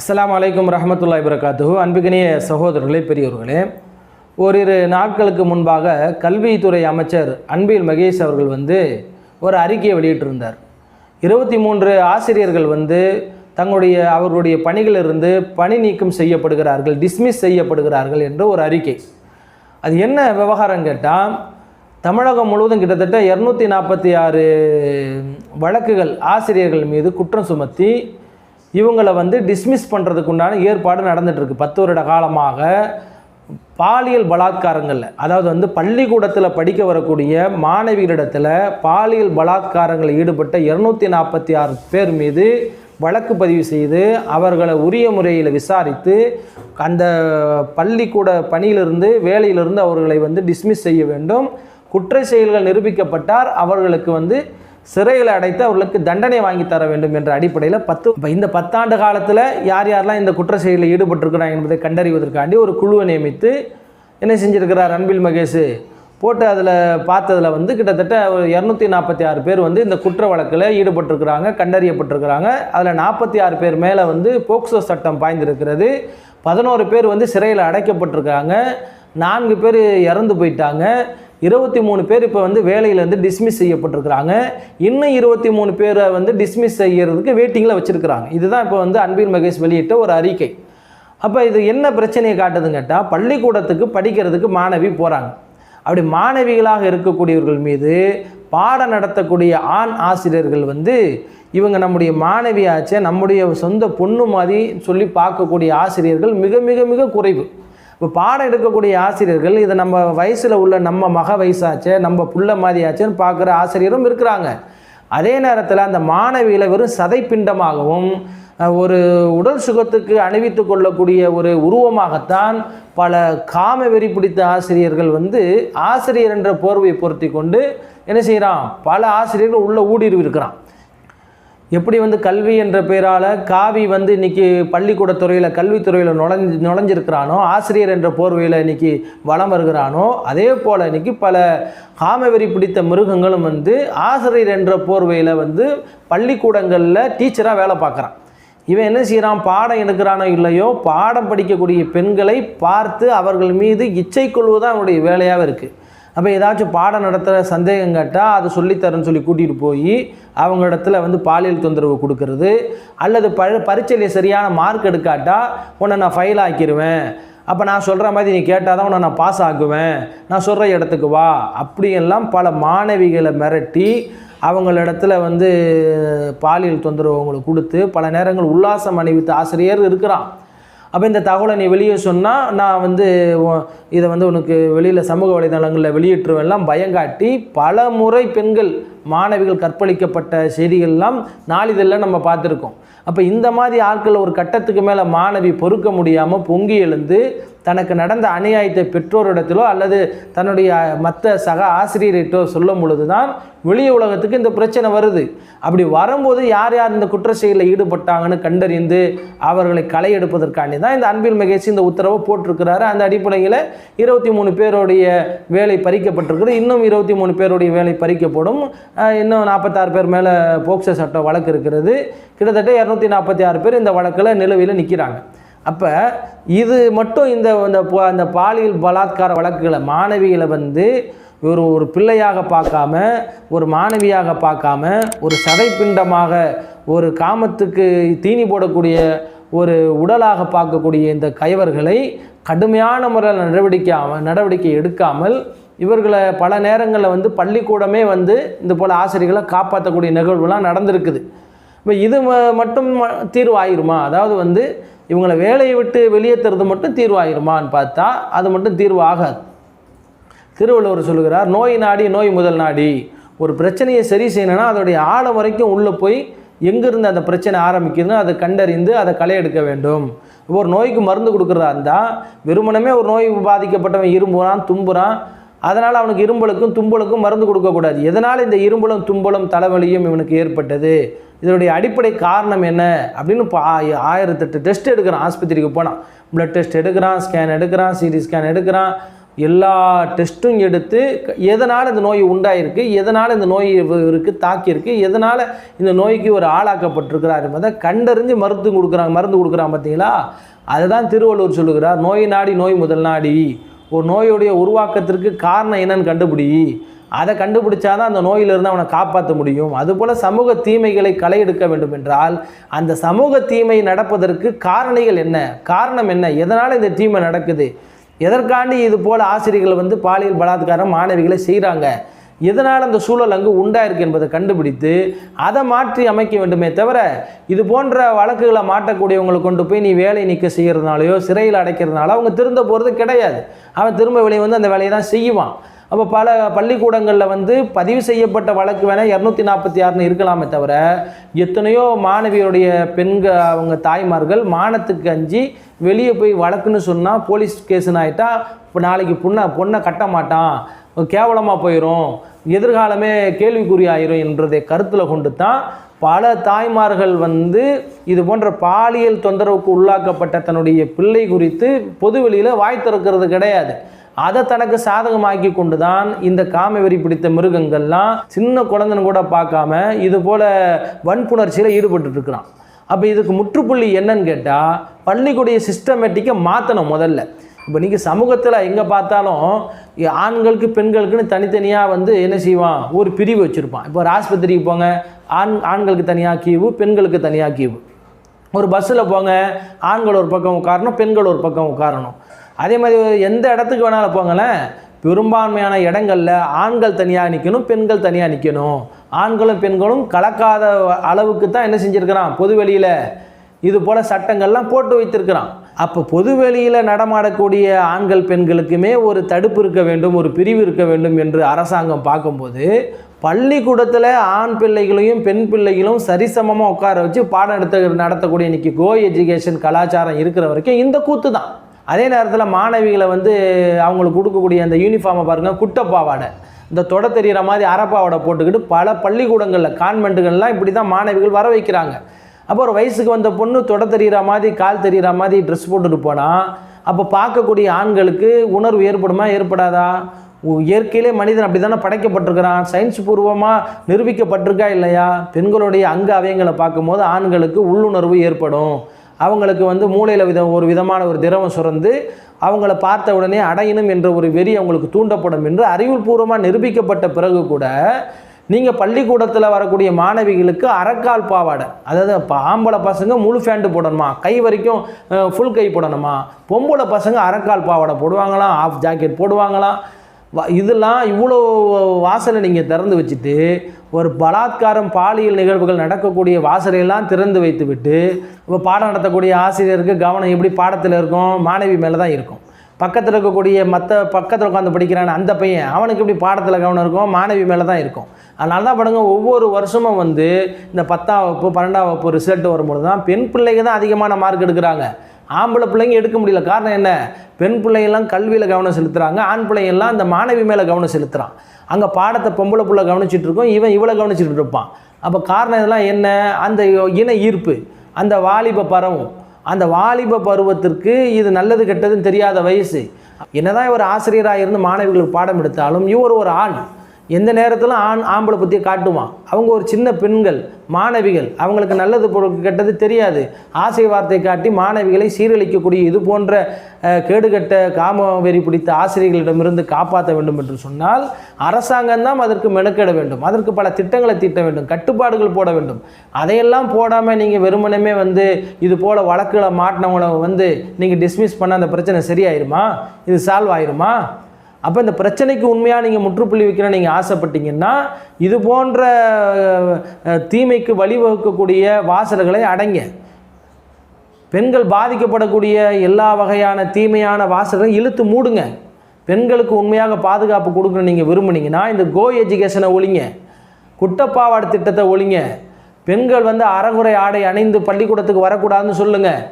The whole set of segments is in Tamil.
அஸ்லாம் அலைக்கும் ரஹமத்துல்லாய் வரகாத்துஹு அன்புகினிய சகோதரர்களே பெரியவர்களே ஓரிரு நாட்களுக்கு முன்பாக கல்வித்துறை அமைச்சர் அன்பில் மகேஷ் அவர்கள் வந்து ஒரு அறிக்கையை வெளியிட்டிருந்தார். இருபத்தி மூன்று ஆசிரியர்கள் வந்து தங்களுடைய அவர்களுடைய பணிகளிலிருந்து பணி நீக்கம் செய்யப்படுகிறார்கள் டிஸ்மிஸ் செய்யப்படுகிறார்கள் என்ற ஒரு அறிக்கை. அது என்ன விவகாரம் கேட்டால் தமிழகம் முழுவதும் கிட்டத்தட்ட இரநூத்தி நாற்பத்தி ஆறு வழக்குகள் ஆசிரியர்கள் மீது குற்றம் சுமத்தி இவங்களை வந்து டிஸ்மிஸ் பண்ணுறதுக்கு உண்டான ஏற்பாடு நடந்துகிட்ருக்கு பத்து வருட காலமாக பாலியல் பலாத்காரங்களில். அதாவது வந்து பள்ளிக்கூடத்தில் படிக்க வரக்கூடிய மாணவிகளிடத்தில் பாலியல் பலாத்காரங்களில் ஈடுபட்ட இரநூத்தி நாற்பத்தி ஆறு பேர் மீது வழக்கு பதிவு செய்து அவர்களை உரிய முறையில் விசாரித்து அந்த பள்ளிக்கூட பணியிலிருந்து வேலையிலிருந்து அவர்களை வந்து டிஸ்மிஸ் செய்ய வேண்டும். குற்ற செயல்கள் நிரூபிக்கப்பட்டார். அவர்களுக்கு வந்து சிறையில் அடைத்து அவர்களுக்கு தண்டனை வாங்கி தர வேண்டும் என்ற அடிப்படையில் பத்து இப்போ இந்த பத்தாண்டு காலத்தில் யார் யாரெல்லாம் இந்த குற்ற செயலில் ஈடுபட்டிருக்கிறாங்க என்பதை கண்டறிவதற்காண்டி ஒரு குழுவை நியமித்து என்ன செஞ்சுருக்கிறார் அன்பில் மகேஷ்? போட்டு அதில் பார்த்ததில் வந்து கிட்டத்தட்ட ஒரு இரநூத்தி நாற்பத்தி ஆறு பேர் வந்து இந்த குற்ற வழக்கில் ஈடுபட்டிருக்கிறாங்க கண்டறியப்பட்டிருக்கிறாங்க. அதில் நாற்பத்தி ஆறு பேர் மேலே வந்து போக்சோ சட்டம் பாய்ந்திருக்கிறது. பதினோரு பேர் வந்து சிறையில் அடைக்கப்பட்டிருக்கிறாங்க நான்கு பேர் இறந்து போயிட்டாங்க. இருபத்தி மூணு பேர் இப்போ வந்து வேலையிலேருந்து டிஸ்மிஸ் செய்யப்பட்டிருக்கிறாங்க. இன்னும் இருபத்தி மூணு பேரை வந்து டிஸ்மிஸ் செய்கிறதுக்கு வெயிட்டிங்கில் வச்சுருக்கிறாங்க. இதுதான் இப்போ வந்து அன்பில் மகேஷ் வெளியிட்ட ஒரு அறிக்கை. அப்போ இது என்ன பிரச்சனையை காட்டுதுன்னு கேட்டால் பள்ளிக்கூடத்துக்கு படிக்கிறதுக்கு மாணவி போகிறாங்க அப்படி மாணவிகளாக இருக்கக்கூடியவர்கள் மீது பாடம் நடத்தக்கூடிய ஆண் ஆசிரியர்கள் வந்து இவங்க நம்முடைய மாணவியாச்சே நம்முடைய சொந்த பொண்ணு மாதிரி சொல்லி பார்க்கக்கூடிய ஆசிரியர்கள் மிக மிக மிக குறைவு. இப்போ பாடம் எடுக்கக்கூடிய ஆசிரியர்கள் இதை நம்ம வயசில் உள்ள நம்ம மக வயசாச்சே நம்ம புள்ள மாதிரியாச்சேன்னு பார்க்குற ஆசிரியரும் இருக்கிறாங்க. அதே நேரத்தில் அந்த மாணவியில் வெறும் சதைப்பிண்டமாகவும் ஒரு உடல் சுகத்துக்கு அணிவித்து கொள்ளக்கூடிய ஒரு உருவமாகத்தான் பல காம வெறி பிடித்த ஆசிரியர்கள் வந்து ஆசிரியர் என்ற போர்வையை பொருத்தி கொண்டு என்ன செய்கிறான் பல ஆசிரியர்கள் உள்ள ஊடுருவி இருக்கிறான். எப்படி வந்து கல்வி என்ற பெயரால் காவி வந்து இன்றைக்கி பள்ளிக்கூடத்துறையில் கல்வித்துறையில் நுழைஞ்சு நுழைஞ்சிருக்கிறானோ ஆசிரியர் என்ற போர்வையில் இன்றைக்கி வலம் வருகிறானோ அதே போல் இன்னைக்கு பல காமவெறி பிடித்த மிருகங்களும் வந்து ஆசிரியர் என்ற போர்வையில் வந்து பள்ளிக்கூடங்களில் டீச்சராக வேலை பார்க்குறான். இவன் என்ன செய்கிறான் பாடம் எடுக்கிறானோ இல்லையோ பாடம் படிக்கக்கூடிய பெண்களை பார்த்து அவர்கள் மீது இச்சை கொள்வதுதான் அவனுடைய வேலையாக இருக்குது அப்போ ஏதாச்சும் பாடம் நடத்துகிற சந்தேகம் கேட்டால் அதை சொல்லித்தரேன்னு சொல்லி கூட்டிகிட்டு போய் அவங்க இடத்துல வந்து பாலியல் தொந்தரவு கொடுக்கறது அல்லது ப பரீட்சையில் சரியான மார்க் எடுக்காட்டால் உன்னை நான் ஃபெயில் ஆக்கிடுவேன் அப்போ நான் சொல்கிற மாதிரி நீ கேட்டால் தான் உன்னை நான் பாஸ் ஆக்குவேன். நான் சொல்கிற இடத்துக்கு வா. அப்படியெல்லாம் பல மாணவிகளை மிரட்டி அவங்களிடத்துல வந்து பாலியல் தொந்தரவு அவங்களுக்கு கொடுத்து பல நேரங்கள் உல்லாசம் அணிவித்த ஆசிரியர் இருக்கிறான். அப்போ இந்த தகவலை நீ வெளியே சொன்னால் நான் வந்து இதை வந்து உனக்கு வெளியில் சமூக வலைதளங்களில் வெளியிட்டுருவேன்லாம் பயங்காட்டி பல முறை பெண்கள் மாணவிகள் கற்பழிக்கப்பட்ட செய்திகள்லாம் நாளிதழில் நம்ம பார்த்துருக்கோம். அப்போ இந்த மாதிரி ஆட்கள் ஒரு கட்டத்துக்கு மேலே மாணவி பொறுக்க முடியாமல் பொங்கி எழுந்து தனக்கு நடந்த அநியாயத்தை பெற்றோரிடத்திலோ அல்லது தன்னுடைய மற்ற சக ஆசிரியர்கிட்டோ சொல்லும் பொழுது தான் வெளி உலகத்துக்கு இந்த பிரச்சனை வருது. அப்படி வரும்போது யார் யார் இந்த குற்ற செயலில் ஈடுபட்டாங்கன்னு கண்டறிந்து அவர்களை களை எடுப்பதற்காண்டி தான் இந்த அன்பில் மகேஷ் இந்த உத்தரவை போட்டிருக்கிறாரு. அந்த அடிப்படையில் இருபத்தி மூணு பேருடைய வேலை பறிக்கப்பட்டிருக்குது. இன்னும் இருபத்தி மூணு பேருடைய வேலை பறிக்கப்படும். இன்னும் நாற்பத்தாறு பேர் மேலே போக்சோ சட்டம் வழக்கு இருக்கிறது. கிட்டத்தட்ட இரநூத்தி நாற்பத்தி ஆறு பேர் இந்த வழக்கில் நிலுவையில் நிற்கிறாங்க அப்போ இது மட்டும் இந்த இந்த அந்த பாலியல் பலாத்கார வழக்குகளை மாணவிகளை வந்து ஒரு ஒரு பிள்ளையாக பார்க்காம ஒரு மாணவியாக பார்க்காம ஒரு சதைப்பிண்டமாக ஒரு காமத்துக்கு தீனி போடக்கூடிய ஒரு உடலாக பார்க்கக்கூடிய இந்த கைவர்களை கடுமையான முறையில் நடவடிக்கை நடவடிக்கை எடுக்காமல் இவர்களை பல நேரங்களில் வந்து பள்ளிக்கூடமே வந்து இந்த போல் ஆசிரியர்களை காப்பாற்றக்கூடிய நிகழ்வுலாம் நடந்திருக்குது. இப்போ இது ம- மட்டும் தீர்வு தீர்வாயிருமா அதாவது வந்து இவங்களை வேலையை விட்டு வெளியேற்றுறது மட்டும் தீர்வாயிருமான்னு பார்த்தா அது மட்டும் தீர்வு ஆகாது திருவள்ளுவர் சொல்லுகிறார் நோய் நாடி நோய் முதல் நாடி. ஒரு பிரச்சனையை சரி செய்யணும்னா அதோடைய ஆழம் வரைக்கும் உள்ளே போய் எங்கேருந்து அந்த பிரச்சனை ஆரம்பிக்குதுன்னு அதை கண்டறிந்து அதை களை எடுக்க வேண்டும். ஒரு நோய்க்கு மருந்து கொடுக்குறதா இருந்தால் வெறுமனமே ஒரு நோய் பாதிக்கப்பட்டவன் இரும்புறான் தும்புறான். அதனால் அவனுக்கு இரும்பலுக்கும் தும்பலுக்கும் மருந்து கொடுக்கக்கூடாது. எதனால் இந்த இரும்பலும் தும்பலும் தலைவலியும் இவனுக்கு ஏற்பட்டது? இதனுடைய அடிப்படை காரணம் என்ன அப்படின்னு இப்போ ஆயிரத்தெட்டு டெஸ்ட் எடுக்கிறான். ஆஸ்பத்திரிக்கு போனான் பிளட் டெஸ்ட் எடுக்கிறான் ஸ்கேன் எடுக்கிறான் சிடி ஸ்கேன் எடுக்கிறான். எல்லா டெஸ்ட்டும் எடுத்து க- எதனால் இந்த நோய் உண்டாயிருக்கு எதனால் இந்த நோய் இவருக்கு தாக்கியிருக்கு எதனால் இந்த நோய்க்கு ஒரு ஆளாக்கப்பட்டிருக்கிறார் என்பதை கண்டறிஞ்சு மருந்து கொடுக்குறாங்க. மருந்து கொடுக்குறாங்க பார்த்தீங்களா? அதுதான் திருவள்ளுவர் சொல்லுகிறார் நோய் நாடி நோய் முதல் நாடி. ஒரு நோயுடைய உருவாக்கத்திற்கு காரணம் என்னன்னு கண்டுபிடி. அதை கண்டுபிடிச்சாதான் அந்த நோயிலிருந்து அவனை காப்பாற்ற முடியும். அதுபோல் சமூக தீமைகளை களை எடுக்க வேண்டும் என்றால் அந்த சமூக தீமை நடப்பதற்கு காரணிகள் என்ன? காரணம் என்ன? எதனால் இந்த தீமை நடக்குது? எதற்காண்டி இது போல் ஆசிரியர்கள் வந்து பாலியல் பலாத்காரம் மாணவிகளை செய்கிறாங்க எதனால் அந்த சூழல் அங்கு உண்டாயிருக்கு என்பதை கண்டுபிடித்து அதை மாற்றி அமைக்க வேண்டுமே தவிர இது போன்ற வழக்குகளை மாட்டக்கூடியவங்களை கொண்டு போய் நீ வேலை நீக்க செய்கிறதுனாலையோ சிறையில் அடைக்கிறதுனால அவங்க திருந்த போகிறது கிடையாது. அவன் திரும்ப வெளியே வந்து அந்த வேலையை தான் செய்வான். அப்போ பல பள்ளிக்கூடங்களில் வந்து பதிவு செய்யப்பட்ட வழக்கு வேணால் இரநூத்தி நாற்பத்தி ஆறுன்னு இருக்கலாமே தவிர எத்தனையோ மாணவியருடைய பெண்கள் அவங்க தாய்மார்கள் மானத்துக்கு அஞ்சு வெளியே போய் வழக்குன்னு சொன்னால் போலீஸ் கேஸுன்னு ஆகிட்டா இப்போ நாளைக்கு பொண்ணை பொண்ணை கட்ட மாட்டான். கேவலமாக போயிடும் எதிர்காலமே கேள்விக்குறி ஆயிரும் என்றதை கருத்தில் கொண்டு தான் பல தாய்மார்கள் வந்து இது போன்ற பாலியல் தொந்தரவுக்கு உள்ளாக்கப்பட்ட தன்னுடைய பிள்ளை குறித்து பொதுவெளியில் வாய் திறக்கிறது கிடையாது. அதை தனக்கு சாதகமாக்கி கொண்டு தான் இந்த காமவெறி பிடித்த மிருகங்கள்லாம் சின்ன குழந்தைன்னு கூட பார்க்காம இது போல வன்புணர்ச்சியில் ஈடுபட்டு இருக்கிறான் அப்போ இதுக்கு முற்றுப்புள்ளி என்னன்னு கேட்டால் பள்ளிக்கூடிய சிஸ்டமேட்டிக்கை மாற்றணும் முதல்ல. இப்போ நீங்கள் சமூகத்தில் எங்கே பார்த்தாலும் ஆண்களுக்கு பெண்களுக்குன்னு தனித்தனியாக வந்து என்ன செய்வான்? ஒரு பிரிவு வச்சுருப்பான். இப்போ ஒரு ஆஸ்பத்திரிக்கு போங்க ஆண் ஆண்களுக்கு தனியாக கீவு பெண்களுக்கு தனியாக கீவு. ஒரு பஸ்ஸில் போங்க ஆண்கள் ஒரு பக்கம் உட்காரணும் பெண்கள் ஒரு பக்கம் உட்காரணும். அதே மாதிரி எந்த இடத்துக்கு வேணாலும் போங்களேன். பெரும்பான்மையான இடங்களில் ஆண்கள் தனியாக நிற்கணும் பெண்கள் தனியாக நிற்கணும் ஆண்களும் பெண்களும் கலக்காத அளவுக்கு தான் என்ன செஞ்சுருக்கிறான்? பொது வெளியில் இது போல் சட்டங்கள்லாம் போட்டு வைத்திருக்கிறான். அப்போ பொதுவெளியில் நடமாடக்கூடிய ஆண்கள் பெண்களுக்குமே ஒரு தடுப்பு இருக்க வேண்டும் ஒரு பிரிவு இருக்க வேண்டும் என்று அரசாங்கம் பார்க்கும்போது பள்ளிக்கூடத்தில் ஆண் பிள்ளைகளையும் பெண் பிள்ளைகளும் சரிசமமாக உட்கார வச்சு பாடம் எடுத்த நடத்தக்கூடிய இன்றைக்கி கோ எஜுகேஷன் கலாச்சாரம் இருக்கிற வரைக்கும் இந்த கூத்து தான். அதே நேரத்தில் மாணவிகளை வந்து அவங்களுக்கு கொடுக்கக்கூடிய அந்த யூனிஃபார்மை பாருங்கள் குட்டப்பாவாடை. இந்த தொட தெரிகிற மாதிரி அறப்பாவாடை போட்டுக்கிட்டு பல பள்ளிக்கூடங்களில் கான்வெண்ட்டுகள்லாம் இப்படி தான் மாணவிகள் வர வைக்கிறாங்க. அப்போ ஒரு வயசுக்கு வந்த பொண்ணு தொட தெரிகிற மாதிரி கால் தெரிகிற மாதிரி ட்ரெஸ் போட்டுட்டு போனால் அப்போ பார்க்கக்கூடிய ஆண்களுக்கு உணர்வு ஏற்படுமா ஏற்படாதா? உ- இயற்கையிலே மனிதன் அப்படி தானே படைக்கப்பட்டிருக்கிறான்? சயின்ஸ் பூர்வமாக நிரூபிக்கப்பட்டிருக்கா இல்லையா? பெண்களுடைய அங்க அவயங்களை பார்க்கும்போது ஆண்களுக்கு உள்ளுணர்வு ஏற்படும். அவங்களுக்கு வந்து மூளையில் வித ஒரு விதமான ஒரு திரவம் சுரந்து அவங்கள பார்த்த உடனே அடையணும் என்ற ஒரு வெறி அவங்களுக்கு தூண்டப்படும் என்று அறிவுபூர்வமாக நிரூபிக்கப்பட்ட பிறகு கூட நீங்கள் பள்ளிக்கூடத்தில் வரக்கூடிய மாணவிகளுக்கு அரைக்கால் பாவாடை அதாவது இப்போ ஆம்பளை பசங்க முழு ஃபேண்ட்டு போடணுமா கை வரைக்கும் ஃபுல் கை போடணுமா பொம்பளை பசங்க அரைக்கால் பாவாடை போடுவாங்களாம் ஆஃப் ஜாக்கெட் போடுவாங்களாம் வ- இதெல்லாம் இவ்வளோ வாசலை நீங்கள் திறந்து வச்சுட்டு ஒரு பலாத்காரம் பாலியல் நிகழ்வுகள் நடக்கக்கூடிய வாசலையெல்லாம் திறந்து வைத்துவிட்டு இப்போ பாடம் நடத்தக்கூடிய ஆசிரியருக்கு கவனம் எப்படி பாடத்தில் இருக்கும் மாணவி மேலே தான் இருக்கும். பக்கத்தில் இருக்கக்கூடிய மற்ற பக்கத்தில் உட்காந்து படிக்கிறான அந்த பையன் அவனுக்கு எப்படி பாடத்தில் கவனம் இருக்கும் மாணவி மேலே தான் இருக்கும். அதனால தான் பாருங்க ஒவ்வொரு வருஷமும் வந்து இந்த பத்தாம் வகுப்பு பன்னெண்டாம் வகுப்பு ரிசல்ட் வரும்போது தான் பெண் பிள்ளைங்க தான் அதிகமான மார்க் எடுக்கிறாங்க. ஆம்பளை பிள்ளைங்க எடுக்க முடியல. காரணம் என்ன? பெண் பிள்ளைங்கெல்லாம் கல்வியில் கவனம் செலுத்துகிறாங்க ஆண் பிள்ளைங்கள்லாம் அந்த மாணவி மேலே கவனம் செலுத்துகிறான் அங்கே பாடத்தை பொம்பளை பிள்ளை கவனிச்சிட்டு இருக்கோம். இவன் இவளை கவனிச்சிட்டு இருப்பான். அப்போ காரணம் இதெல்லாம் என்ன? அந்த இன ஈர்ப்பு அந்த வாலிப பரவும். அந்த வாலிப பருவத்திற்கு இது நல்லது கெட்டதுன்னு தெரியாத வயசு. என்னதான் இவர் ஆசிரியராக இருந்து மாணவிகளுக்கு பாடம் எடுத்தாலும் இவர் ஒரு ஆண். எந்த நேரத்திலும் ஆண் ஆம்பளை புத்தியை காட்டுவான் அவங்க ஒரு சின்ன பெண்கள் மாணவிகள். அவங்களுக்கு நல்லது பொருள் கெட்டது தெரியாது. ஆசை வார்த்தை காட்டி மாணவிகளை சீரழிக்கக்கூடிய இது போன்ற கேடுகட்ட காம வெறி பிடித்த ஆசிரியர்களிடமிருந்து காப்பாற்ற வேண்டும் என்று சொன்னால் அரசாங்கம் தான் அதற்கு மெனக்கெட வேண்டும். அதற்கு பல திட்டங்களை தீட்ட வேண்டும். கட்டுப்பாடுகள் போட வேண்டும். அதையெல்லாம் போடாமல் நீங்கள் வெறுமனமே வந்து இது போல் வழக்குகளை மாட்டினவங்களை வந்து நீங்கள் டிஸ்மிஸ் பண்ண அந்த பிரச்சனை சரியாயிருமா? இது சால்வ் ஆயிருமா? அப்போ இந்த பிரச்சனைக்கு உண்மையாக நீங்கள் முற்றுப்புள்ளி வைக்கிற நீங்கள் ஆசைப்பட்டீங்கன்னா இது போன்ற தீமைக்கு வழிவகுக்கக்கூடிய வாசல்களை அடைங்க. பெண்கள் பாதிக்கப்படக்கூடிய எல்லா வகையான தீமையான வாசல்களையும் இழுத்து மூடுங்க. பெண்களுக்கு உண்மையாக பாதுகாப்பு கொடுக்கணும் நீங்கள் விரும்புனீங்கன்னா இந்த கோ எஜுகேஷனை ஒழிங்க. குட்டப்பாவாடு திட்டத்தை ஒழிங்க. பெண்கள் வந்து அறகுறை ஆடை அணிந்து பள்ளிக்கூடத்துக்கு வரக்கூடாதுன்னு சொல்லுங்கள்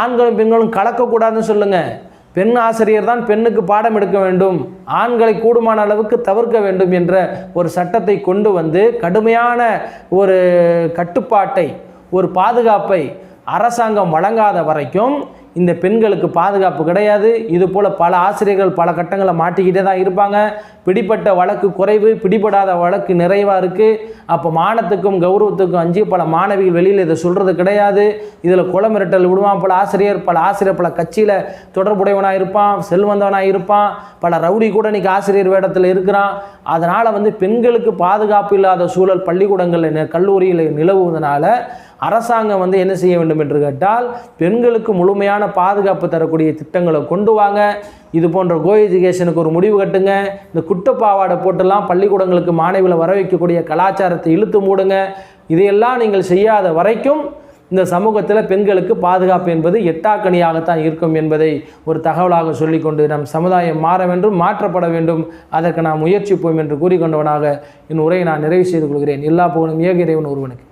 ஆண்களும் பெண்களும் கலக்கக்கூடாதுன்னு சொல்லுங்கள் பெண் ஆசிரியர் தான் பெண்ணுக்கு பாடம் எடுக்க வேண்டும். ஆண்களை கூடுமான அளவுக்கு தவிர்க்க வேண்டும் என்ற ஒரு சட்டத்தை கொண்டு வந்து கடுமையான ஒரு கட்டுப்பாட்டை ஒரு பாதுகாப்பை அரசாங்கம் வழங்காத வரைக்கும் இந்த பெண்களுக்கு பாதுகாப்பு கிடையாது. இது போல் பல ஆசிரியர்கள் பல கட்டங்களை மாட்டிக்கிட்டே தான் இருப்பாங்க. பிடிப்பட்ட வழக்கு குறைவு பிடிபடாத வழக்கு நிறைவாக இருக்குது அப்போ மானத்துக்கும் கௌரவத்துக்கும் அஞ்சு பல மாணவிகள் வெளியில் இதை சொல்கிறது கிடையாது. இதில் குளமிரட்டல் விடுவான் பல ஆசிரியர் பல ஆசிரியர் பல கட்சியில் தொடர்புடையவனாக இருப்பான் செல்வந்தவனாக இருப்பான். பல ரவுடி கூட இன்றைக்கி ஆசிரியர் வேடத்தில் இருக்கிறான். அதனால் வந்து பெண்களுக்கு பாதுகாப்பு இல்லாத சூழல் பள்ளிக்கூடங்களில் கல்லூரியில் நிலவுவதனால அரசாங்கம் வந்து என்ன செய்ய வேண்டும் என்று கேட்டால் பெண்களுக்கு முழுமையான பாதுகாப்பு தரக்கூடிய திட்டங்களை கொண்டு வாங்க. இது போன்ற கோ எஜுகேஷனுக்கு ஒரு முடிவு கட்டுங்க. இந்த குட்டப்பாவாடை போட்டெல்லாம் பள்ளிக்கூடங்களுக்கு மாணவிகளை வர வைக்கக்கூடிய கலாச்சாரத்தை இழுத்து மூடுங்க. இதையெல்லாம் நீங்கள் செய்யாத வரைக்கும் இந்த சமூகத்தில் பெண்களுக்கு பாதுகாப்பு என்பது எட்டாக்கணியாகத்தான் இருக்கும் என்பதை ஒரு தகவலாக சொல்லிக்கொண்டு நம் சமுதாயம் மாற வேண்டும் மாற்றப்பட வேண்டும். அதற்கு நாம் முயற்சிப்போம் என்று கூறிக்கொண்டவனாக என் உரையை நான் நிறைவு செய்து கொள்கிறேன். எல்லா புகழும் ஏக இறைவன் ஒருவனுக்கு.